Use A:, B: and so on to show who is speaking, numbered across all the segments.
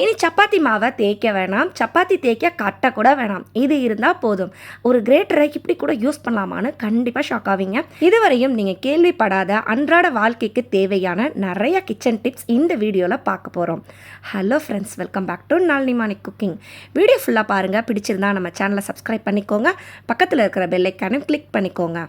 A: இனி சப்பாத்தி மாவை தேய்க்க வேணாம். சப்பாத்தி தேய்க்க கட்ட கூட வேணாம். இது இருந்தால் போதும். ஒரு கிரேட்டரை இப்படி கூட யூஸ் பண்ணலாமான்னு கண்டிப்பாக ஷாக் ஆவீங்க. இதுவரையும் நீங்கள் கேள்விப்படாத அன்றாட வாழ்க்கைக்கு தேவையான நிறைய கிச்சன் டிப்ஸ் இந்த வீடியோவில் பார்க்க போகிறோம் hello friends welcome back to Nalini morning cooking video ஃபுல்லாக பாருங்கள் பிடிச்சிருந்தா நம்ம சேனலை சப்ஸ்கிரைப் பண்ணிக்கோங்க. பக்கத்தில் இருக்கிற பெல்லைக்கானும் கிளிக் பண்ணிக்கோங்க.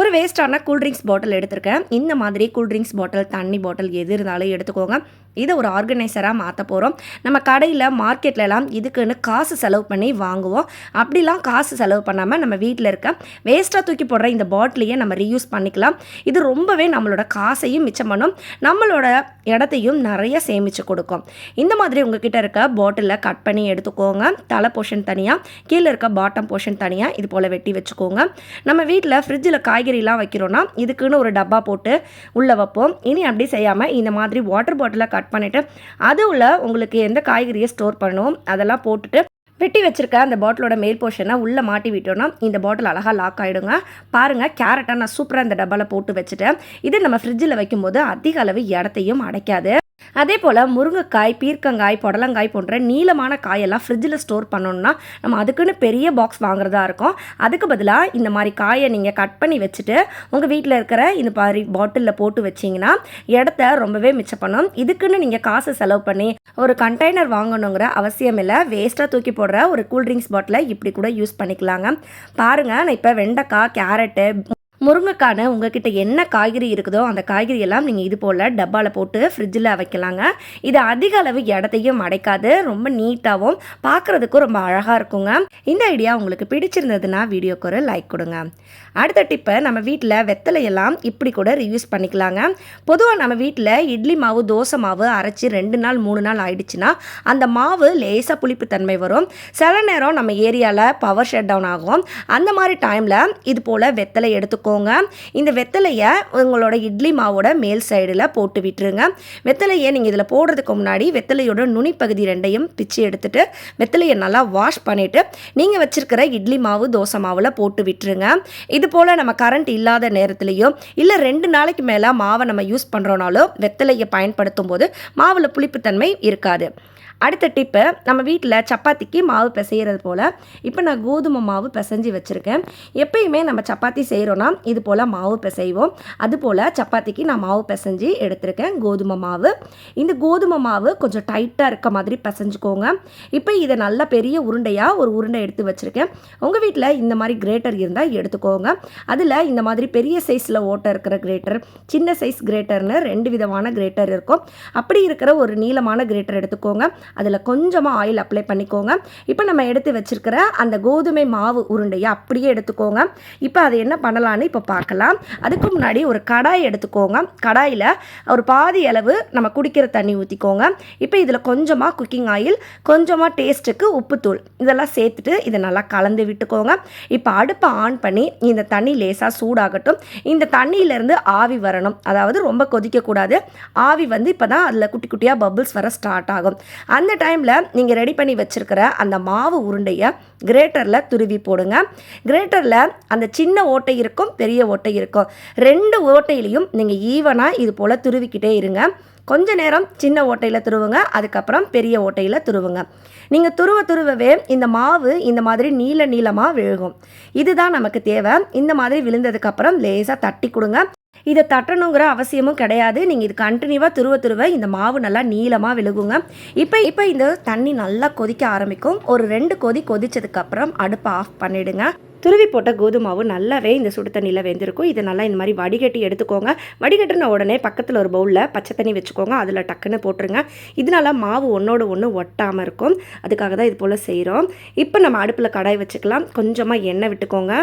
A: ஒரு வேஸ்டான கூல்ட்ரிங்க்ஸ் பாட்டில் எடுத்திருக்கேன். இந்த மாதிரி கூல்ட்ரிங்க்ஸ் பாட்டில் தண்ணி பாட்டில் எது இருந்தாலும் எடுத்துக்கோங்க. இதை ஒரு ஆர்கனைசராக மாற்ற போகிறோம் நம்ம கடையில் மார்க்கெட்லலாம் இதுக்குன்னு காசு செலவு பண்ணி வாங்குவோம். அப்படிலாம் காசு செலவு பண்ணாமல் நம்ம வீட்டில் இருக்க வேஸ்ட்டாக தூக்கி போடுற இந்த பாட்டிலையே நம்ம ரீயூஸ் பண்ணிக்கலாம். இது ரொம்பவே நம்மளோட காசையும் மிச்சம் பண்ணும். நம்மளோட இடத்தையும் நிறைய சேமித்து கொடுக்கும். இந்த மாதிரி உங்ககிட்ட இருக்க பாட்டிலில் கட் பண்ணி எடுத்துக்கோங்க. தலை போர்ஷன் தனியாக கீழே இருக்க பாட்டம் போர்ஷன் தனியாக இது போல் வெட்டி வச்சுக்கோங்க. நம்ம வீட்டில் ஃப்ரிட்ஜில் காய்கறிலாம் வைக்கிறோன்னா இதுக்குன்னு ஒரு டப்பா போட்டு உள்ளே வைப்போம். இனி அப்படி செய்யாமல் இந்த மாதிரி வாட்டர் பாட்டிலை கட் பண்ணிவிட்டு அது உள்ள உங்களுக்கு எந்த காய்கறியை ஸ்டோர் பண்ணணும் அதெல்லாம் போட்டுட்டு வெட்டி வச்சுருக்க அந்த பாட்டிலோட மேல் போர்ஷனை உள்ளே மாட்டி விட்டோன்னா இந்த பாட்டில் அழகாக லாக் ஆகிடுங்க பாருங்கள் கேரட்டாக நான் சூப்பராக இந்த டப்பாவில் போட்டு வச்சுட்டேன். இது நம்ம ஃப்ரிட்ஜில் வைக்கும்போது அதிக அளவு இடத்தையும் அடைக்காது. அதே போல் முருங்கைக்காய் பீர்க்கங்காய் புடலங்காய் போன்ற நீளமான காயெல்லாம் ஃப்ரிட்ஜில் ஸ்டோர் பண்ணணும்னா நம்ம அதுக்குன்னு பெரிய பாக்ஸ் வாங்குறதா இருக்கும். அதுக்கு பதிலாக இந்த மாதிரி காயை நீங்கள் கட் பண்ணி வச்சுட்டு உங்கள் வீட்டில் இருக்கிற இந்த மாதிரி பாட்டிலில் போட்டு வச்சிங்கன்னா இடத்த ரொம்பவே மிச்சம் பண்ணும். இதுக்குன்னு நீங்கள் காசு செலவு பண்ணி ஒரு கண்டெய்னர் வாங்கணுங்கிற அவசியம் இல்லை. வேஸ்ட்டாக தூக்கி போடுற ஒரு கூல்ட்ரிங்க்ஸ் பாட்டிலை இப்படி கூட யூஸ் பண்ணிக்கலாங்க. பாருங்கள் நான் இப்போ வெண்டைக்காய் கேரட்டு முருங்கைக்கான உங்ககிட்ட என்ன காய்கறி இருக்குதோ அந்த காய்கறி எல்லாம் நீங்கள் இது போல் டப்பாவில் போட்டு ஃப்ரிட்ஜில் வைக்கலாங்க. இது அதிக அளவு இடத்தையும் அடைக்காது ரொம்ப நீட்டாகவும் பார்க்குறதுக்கும் ரொம்ப அழகாக இருக்குங்க. இந்த ஐடியா உங்களுக்கு பிடிச்சிருந்ததுன்னா வீடியோக்கு ஒரு லைக் கொடுங்க. அடுத்த டிப்பை நம்ம வீட்டில் வெத்தலையெல்லாம் இப்படி கூட ரியூஸ் பண்ணிக்கலாங்க. பொதுவாக நம்ம வீட்டில் இட்லி மாவு தோசை மாவு அரைச்சி ரெண்டு நாள் மூணு நாள் ஆயிடுச்சுன்னா அந்த மாவு லேசாக புளிப்பு தன்மை வரும். சில நேரம் நம்ம ஏரியாவில் பவர் ஷட் டவுன் ஆகும். அந்த மாதிரி டைமில் இது போல் வெத்தலை எடுத்துக்கோ வச்சுக்கோங்க இந்த வெத்தலையை உங்களோட இட்லி மாவோட மேல் சைடில் போட்டு விட்டுருங்க. வெத்தலையை நீங்கள் இதில் போடுறதுக்கு முன்னாடி வெத்தலையோட நுனிப்பகுதி ரெண்டையும் பிச்சு எடுத்துட்டு வெத்தலையை நல்லா வாஷ் பண்ணிவிட்டு நீங்கள் வச்சுருக்கிற இட்லி மாவு தோசை மாவில் போட்டு விட்டுருங்க. இது போல் நம்ம கரண்ட் இல்லாத நேரத்துலையோ இல்லை ரெண்டு நாளைக்கு மேலே மாவை நம்ம யூஸ் பண்ணுறோனாலோ வெத்தலையை பயன்படுத்தும் போது மாவில் புளிப்புத்தன்மை இருக்காது. அடுத்த டிப்பு நம்ம வீட்டில் சப்பாத்திக்கு மாவு பிசைகிறது போல் இப்போ நான் கோதுமை மாவு பிசைஞ்சு வச்சுருக்கேன். எப்பயுமே நம்ம சப்பாத்தி செய்கிறோன்னா இது போல் மாவு பிசைவோம். அதுபோல் சப்பாத்திக்கு நான் மாவு பிசைஞ்சு எடுத்திருக்கேன் கோதுமை மாவு. இந்த கோதுமை மாவு கொஞ்சம் டைட்டாக இருக்க மாதிரி பிசைஞ்சுக்கோங்க. இப்போ இதை நல்ல பெரிய உருண்டையாக ஒரு உருண்டை எடுத்து வச்சுருக்கேன். உங்கள் வீட்டில் இந்த மாதிரி கிரேட்டர் இருந்தால் எடுத்துக்கோங்க. அதில் இந்த மாதிரி பெரிய சைஸில் ஓட்டை இருக்கிற கிரேட்டர் சின்ன சைஸ் கிரேட்டர்னு ரெண்டு விதமான கிரேட்டர் இருக்கும். அப்படி இருக்கிற ஒரு நீளமான கிரேட்டர் எடுத்துக்கோங்க. அதில் கொஞ்சமாக ஆயில் அப்ளை பண்ணிக்கோங்க. இப்போ நம்ம எடுத்து வச்சுருக்கிற அந்த கோதுமை மாவு உருண்டையை அப்படியே எடுத்துக்கோங்க. இப்போ அதை என்ன பண்ணலான்னு இப்போ பார்க்கலாம். அதுக்கு முன்னாடி ஒரு கடாய் எடுத்துக்கோங்க. கடாயில் ஒரு பாதி அளவு நம்ம குடிக்கிற தண்ணி ஊற்றிக்கோங்க இப்போ இதில் கொஞ்சமாக குக்கிங் ஆயில் கொஞ்சமாக டேஸ்ட்டுக்கு உப்புத்தூள். இதெல்லாம் சேர்த்துட்டு இதை நல்லா கலந்து விட்டுக்கோங்க. இப்போ அடுப்பை ஆன் பண்ணி இந்த தண்ணி லேசாக சூடாகட்டும். இந்த தண்ணியிலேருந்து ஆவி வரணும். அதாவது ரொம்ப கொதிக்கக்கூடாது. ஆவி வந்து இப்போ தான் அதில் குட்டி குட்டியாக பபுள்ஸ் வர ஸ்டார்ட் ஆகும். அந்த டைமில் நீங்கள் ரெடி பண்ணி வச்சுருக்கிற அந்த மாவு உருண்டையை கிரேட்டரில் துருவி போடுங்க. கிரேட்டரில் அந்த சின்ன ஓட்டை இருக்கும் பெரிய ஓட்டை இருக்கும். ரெண்டு ஓட்டையிலையும் நீங்கள் ஈவனாக இது போல் துருவிக்கிட்டே இருங்க. கொஞ்ச நேரம் சின்ன ஓட்டையில் துருவுங்க அதுக்கப்புறம் பெரிய ஓட்டையில் துருவுங்க. நீங்கள் துருவ துருவவே இந்த மாவு இந்த மாதிரி நீள நீளமாக விழுகும். இதுதான் நமக்கு தேவை. இந்த மாதிரி விழுந்ததுக்கப்புறம் லேசாக தட்டி கொடுங்க. இதை தட்டணுங்கிற அவசியமும் கிடையாது. நீங்கள் இது கண்டினியூவாக துருவ துருவ இந்த மாவு நல்லா நீளமாக விழுகுங்க. இப்போ இப்போ இந்த தண்ணி நல்லா கொதிக்க ஆரம்பிக்கும். ஒரு ரெண்டு கொதி கொதிச்சதுக்கப்புறம் அடுப்பை ஆஃப் பண்ணிவிடுங்க துருவி போட்ட கோதுமாவு நல்லாவே இந்த சுடு தண்ணியில் வெந்திருக்கும். இதை நல்லா இந்த மாதிரி வடிகட்டி எடுத்துக்கோங்க. வடிகட்டின உடனே பக்கத்தில் ஒரு பவுலில் பச்சை தண்ணி வச்சுக்கோங்க. அதில் டக்குன்னு போட்டுருங்க. இதனால மாவு ஒன்றோடு ஒன்று ஒட்டாமல் இருக்கும். அதுக்காக தான் இது போல் செய்கிறோம் இப்போ நம்ம அடுப்பில் கடாய் வச்சுக்கலாம். கொஞ்சமாக எண்ணெய் விட்டுக்கோங்க.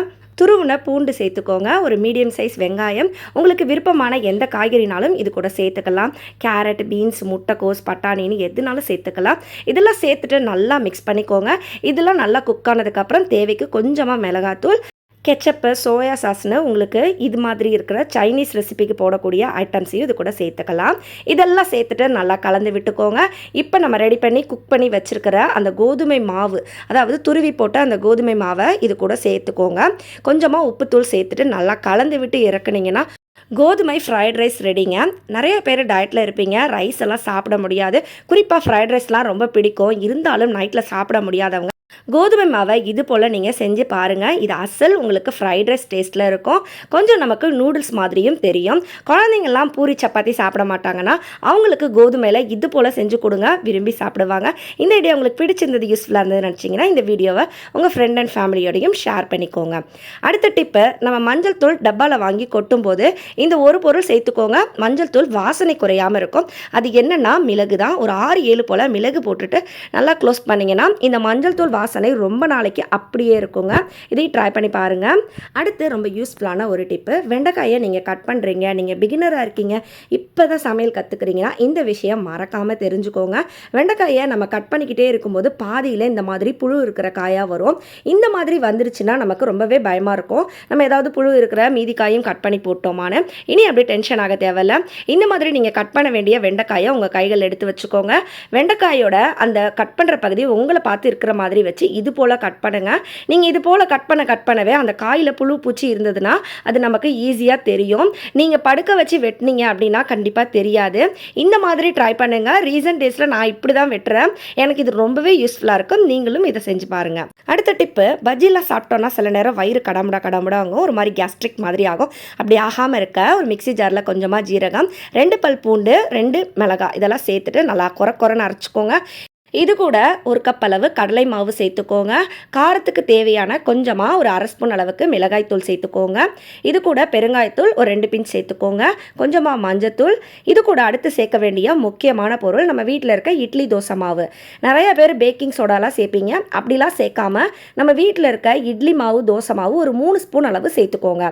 A: துருவுன பூண்டு சேர்த்துக்கோங்க. ஒரு மீடியம் சைஸ் வெங்காயம். உங்களுக்கு விருப்பமான எந்த காய்கறினாலும் இது கூட சேர்த்துக்கலாம். கேரட் பீன்ஸ் முட்டைக்கோஸ் பட்டாணின்னு எதுனாலும் சேர்த்துக்கலாம். இதெல்லாம் சேர்த்துட்டு நல்லா மிக்ஸ் பண்ணிக்கோங்க. இதெல்லாம் நல்லா குக் ஆனதுக்கப்புறம் தேவைக்கு கொஞ்சமாக மிளகாத்தூள் கெச்சப்பு சோயா சாஸ்னு உங்களுக்கு இது மாதிரி இருக்கிற சைனீஸ் ரெசிபிக்கு போடக்கூடிய ஐட்டம்ஸையும் இது கூட சேர்த்துக்கலாம். இதெல்லாம் சேர்த்துட்டு நல்லா கலந்து விட்டுக்கோங்க. இப்போ நம்ம ரெடி பண்ணி குக் பண்ணி வச்சுருக்கிற அந்த கோதுமை மாவு அதாவது துருவி போட்ட அந்த கோதுமை மாவை இது கூட சேர்த்துக்கோங்க. கொஞ்சமாக உப்புத்தூள் சேர்த்துட்டு நல்லா கலந்து விட்டு இறக்குனீங்கன்னா கோதுமை ஃப்ரைட் ரைஸ் ரெடிங்க நிறைய பேர் டயட்டில் இருப்பீங்க ரைஸ் எல்லாம் சாப்பிட முடியாது. குறிப்பாக ஃப்ரைட் ரைஸ்லாம் ரொம்ப பிடிக்கும். இருந்தாலும் நைட்டில் சாப்பிட முடியாதவங்க கோதுமை மாவை இது போல் நீங்கள் செஞ்சு பாருங்கள் இது அசல் உங்களுக்கு ஃப்ரைட் ரைஸ் டேஸ்ட்டில் இருக்கும். கொஞ்சம் நமக்கு நூடுல்ஸ் மாதிரியும் தெரியும். குழந்தைங்கள்லாம் பூரி சப்பாத்தி சாப்பிட மாட்டாங்கன்னா அவங்களுக்கு கோதுமையில் இது போல் செஞ்சு கொடுங்க. விரும்பி சாப்பிடுவாங்க. இந்த ஐடியா உங்களுக்கு பிடிச்சிருந்தது யூஸ்ஃபுல்லாக இருந்தது நினச்சிங்கன்னா இந்த வீடியோவை உங்கள் ஃப்ரெண்ட் அண்ட் ஃபேமிலியோடையும் ஷேர் பண்ணிக்கோங்க. அடுத்த டிப்பு நம்ம மஞ்சள் தூள் டப்பாவில் வாங்கி கொட்டும்போது இந்த ஒரு பொருள் சேர்த்துக்கோங்க. மஞ்சள் தூள் வாசனை குறையாமல் இருக்கும். அது என்னென்னா மிளகு தான் ஒரு ஆறு ஏழு போல் மிளகு போட்டுட்டு நல்லா க்ளோஸ் பண்ணிங்கன்னா இந்த மஞ்சள் தூள் வாசனை ரொம்ப நாளைக்கு அப்படியே இருக்குங்க. இதை ட்ரை பண்ணி பாருங்கள் அடுத்து ரொம்ப யூஸ்ஃபுல்லான ஒரு டிப்பு வெண்டைக்காயை நீங்கள் கட் பண்ணுறீங்க நீங்கள் பிகினராக இருக்கீங்க. இப்போ தான் சமையல் கற்றுக்குறீங்கன்னா இந்த விஷயம் மறக்காமல் தெரிஞ்சுக்கோங்க. வெண்டைக்காயை நம்ம கட் பண்ணிக்கிட்டே இருக்கும்போது பாதியில் இந்த மாதிரி புழு இருக்கிற காயாக வரும். இந்த மாதிரி வந்துருச்சுன்னா நமக்கு ரொம்பவே பயமாக இருக்கும். நம்ம ஏதாவது புழு இருக்கிற மீதி காயும் கட் பண்ணி போட்டோமான்னு. இனி அப்படியே டென்ஷன் ஆக தேவையில்ல. இந்த மாதிரி நீங்கள் கட் பண்ண வேண்டிய வெண்டைக்காயை உங்கள் கைகள் எடுத்து வச்சுக்கோங்க. வெண்டைக்காயோட அந்த கட் பண்ணுற பகுதி உங்களை பார்த்து இருக்கிற மாதிரி வச்சு இது போல் கட் பண்ணுங்க. நீங்கள் இது போல் கட் பண்ண கட் பண்ணவே அந்த காயில் புழு பூச்சி இருந்ததுன்னா அது நமக்கு ஈஸியாக தெரியும். நீங்கள் படுக்க வச்சு வெட்டினீங்க அப்படின்னா கண்டிப்பாக தெரியாது. இந்த மாதிரி ட்ரை பண்ணுங்க. ரீசன்ட் டேஸில் நான் இப்படி தான் வெட்டுறேன். எனக்கு இது ரொம்பவே யூஸ்ஃபுல்லாக இருக்கும். நீங்களும் இதை செஞ்சு பாருங்கள் அடுத்த டிப்பு பஜ்ஜிலாம் சாப்பிட்டோன்னா சில நேரம் வயிறு கடமுடா கடமுடா ஆகும். ஒரு மாதிரி கேஸ்ட்ரிக் மாதிரி ஆகும். அப்படி ஆகாமல் இருக்க ஒரு மிக்ஸி ஜாரில் கொஞ்சமாக ஜீரகம் ரெண்டு பல் பூண்டு ரெண்டு மிளகாய் இதெல்லாம் சேர்த்துட்டு நல்லா குறை குறைன்னு அரைச்சிக்கோங்க. இது கூட ஒரு கப் அளவு கடலை மாவு சேர்த்துக்கோங்க. காரத்துக்கு தேவையான கொஞ்சமாக ஒரு அரை ஸ்பூன் அளவுக்கு மிளகாய்த்தூள் சேர்த்துக்கோங்க. இது கூட பெருங்காயத்தூள் ஒரு ரெண்டு பிஞ்ச் சேர்த்துக்கோங்க. கொஞ்சமாக மஞ்சத்தூள். இது கூட அடுத்து சேர்க்க வேண்டிய முக்கியமான பொருள் நம்ம வீட்டில் இருக்க இட்லி தோசை மாவு. நிறைய பேர் பேக்கிங் சோடாலாம் சேர்ப்பீங்க. அப்படிலாம் சேர்க்காம நம்ம வீட்டில் இருக்க இட்லி மாவு தோசை மாவு ஒரு மூணு ஸ்பூன் அளவு சேர்த்துக்கோங்க.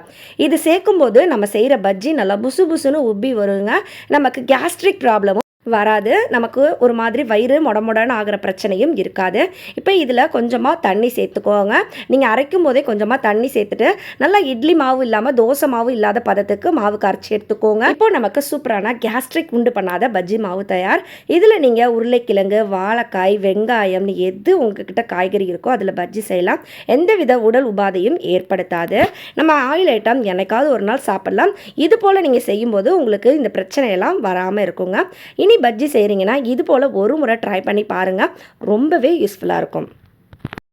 A: இது சேர்க்கும்போது நம்ம செய்கிற பஜ்ஜி நல்லா புசு புசுன்னு உப்பி வருங்க. நமக்கு கேஸ்ட்ரிக் ப்ராப்ளமும் வராது. நமக்கு ஒரு மாதிரி வயிறு முடமுடன் ஆகிற பிரச்சனையும் இருக்காது. இப்போ இதில் கொஞ்சமாக தண்ணி சேர்த்துக்கோங்க. நீங்கள் அரைக்கும் போதே கொஞ்சமாக தண்ணி சேர்த்துட்டு நல்லா இட்லி மாவு இல்லாமல் தோசை மாவு இல்லாத பதத்துக்கு மாவு கரைச்சி எடுத்துக்கோங்க. இப்போ நமக்கு சூப்பரான கேஸ்ட்ரிக் உண்டு பண்ணாத பஜ்ஜி மாவு தயார். இதில் நீங்கள் உருளைக்கிழங்கு வாழைக்காய் வெங்காயம்னு எது உங்ககிட்ட காய்கறி இருக்கோ அதில் பஜ்ஜி செய்யலாம். எந்தவித உடல் உபாதையும் ஏற்படுத்தாது. நம்ம ஆயில் ஐட்டம் என்னைக்காவது ஒரு நாள் சாப்பிடலாம். இது போல் நீங்கள் செய்யும்போது உங்களுக்கு இந்த பிரச்சனையெல்லாம் வராமல் இருக்குங்க. இனி பஜ்ஜி செய்கிறீங்கன்னா இது போல் ஒரு முறை ட்ரை பண்ணி பாருங்கள் ரொம்பவே யூஸ்ஃபுல்லாக இருக்கும்.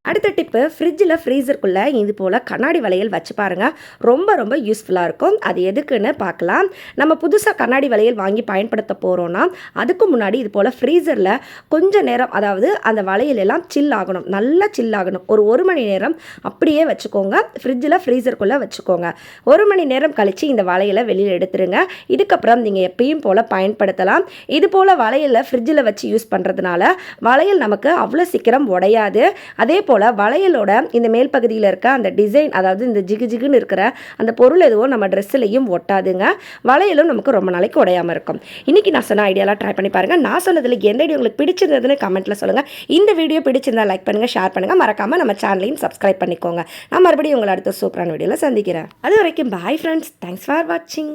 A: அடுத்த டிப்பு ஃப்ரிட்ஜில் ஃப்ரீசருக்குள்ளே இது போல் கண்ணாடி வளையல் வச்சு பாருங்கள் ரொம்ப ரொம்ப யூஸ்ஃபுல்லாக இருக்கும். அது எதுக்குன்னு பார்க்கலாம் நம்ம புதுசாக கண்ணாடி வளையல் வாங்கி பயன்படுத்த போகிறோன்னா அதுக்கு முன்னாடி இது போல் ஃப்ரீசரில் கொஞ்சம் நேரம் அதாவது அந்த வளையல் எல்லாம் சில் ஆகணும். நல்லா சில் ஆகணும். ஒரு ஒரு மணி நேரம் அப்படியே வச்சுக்கோங்க. ஃப்ரிட்ஜில் ஃப்ரீசருக்குள்ளே வச்சுக்கோங்க. ஒரு மணி நேரம் கழித்து இந்த வளையலை வெளியில் எடுத்துருங்க. இதுக்கப்புறம் நீங்கள் எப்பயும் போல் பயன்படுத்தலாம். இது போல் வளையலை ஃப்ரிட்ஜில் வச்சு யூஸ் பண்ணுறதுனால வளையல் நமக்கு அவ்வளோ சீக்கிரம் உடையாது. அதே போல் வளையலோட இந்த மேல் பகுதியில் இருக்க அந்த டிசைன் அதாவது இந்த ஜிகு ஜிகுன்னு இருக்கிற அந்த பொருள் எதுவும் நம்ம ட்ரெஸ்ஸுலையும் ஒட்டாதுங்க. வளையலும் நமக்கு ரொம்ப நாளைக்கு உடையாமல் இருக்கும். இன்றைக்கி நான் சொன்ன ஐடியாலாம் ட்ரை பண்ணி பாருங்கள் நான் சொன்னதில் எந்த ஐடியா உங்களுக்கு பிடிச்சிருந்ததுன்னு கமெண்ட்டில் சொல்லுங்கள் இந்த வீடியோ பிடிச்சிருந்தா லைக் பண்ணுங்கள் ஷேர் பண்ணுங்கள் மறக்காமல் நம்ம சேனலையும் சப்ஸ்கிரைப் பண்ணிக்கோங்க. நான் மறுபடியும் உங்களை அடுத்த சூப்பரான வீடியோவில் சந்திக்கிறேன். அது வரைக்கும் பாய் ஃப்ரெண்ட்ஸ் தேங்க்ஸ் ஃபார் வாட்சிங்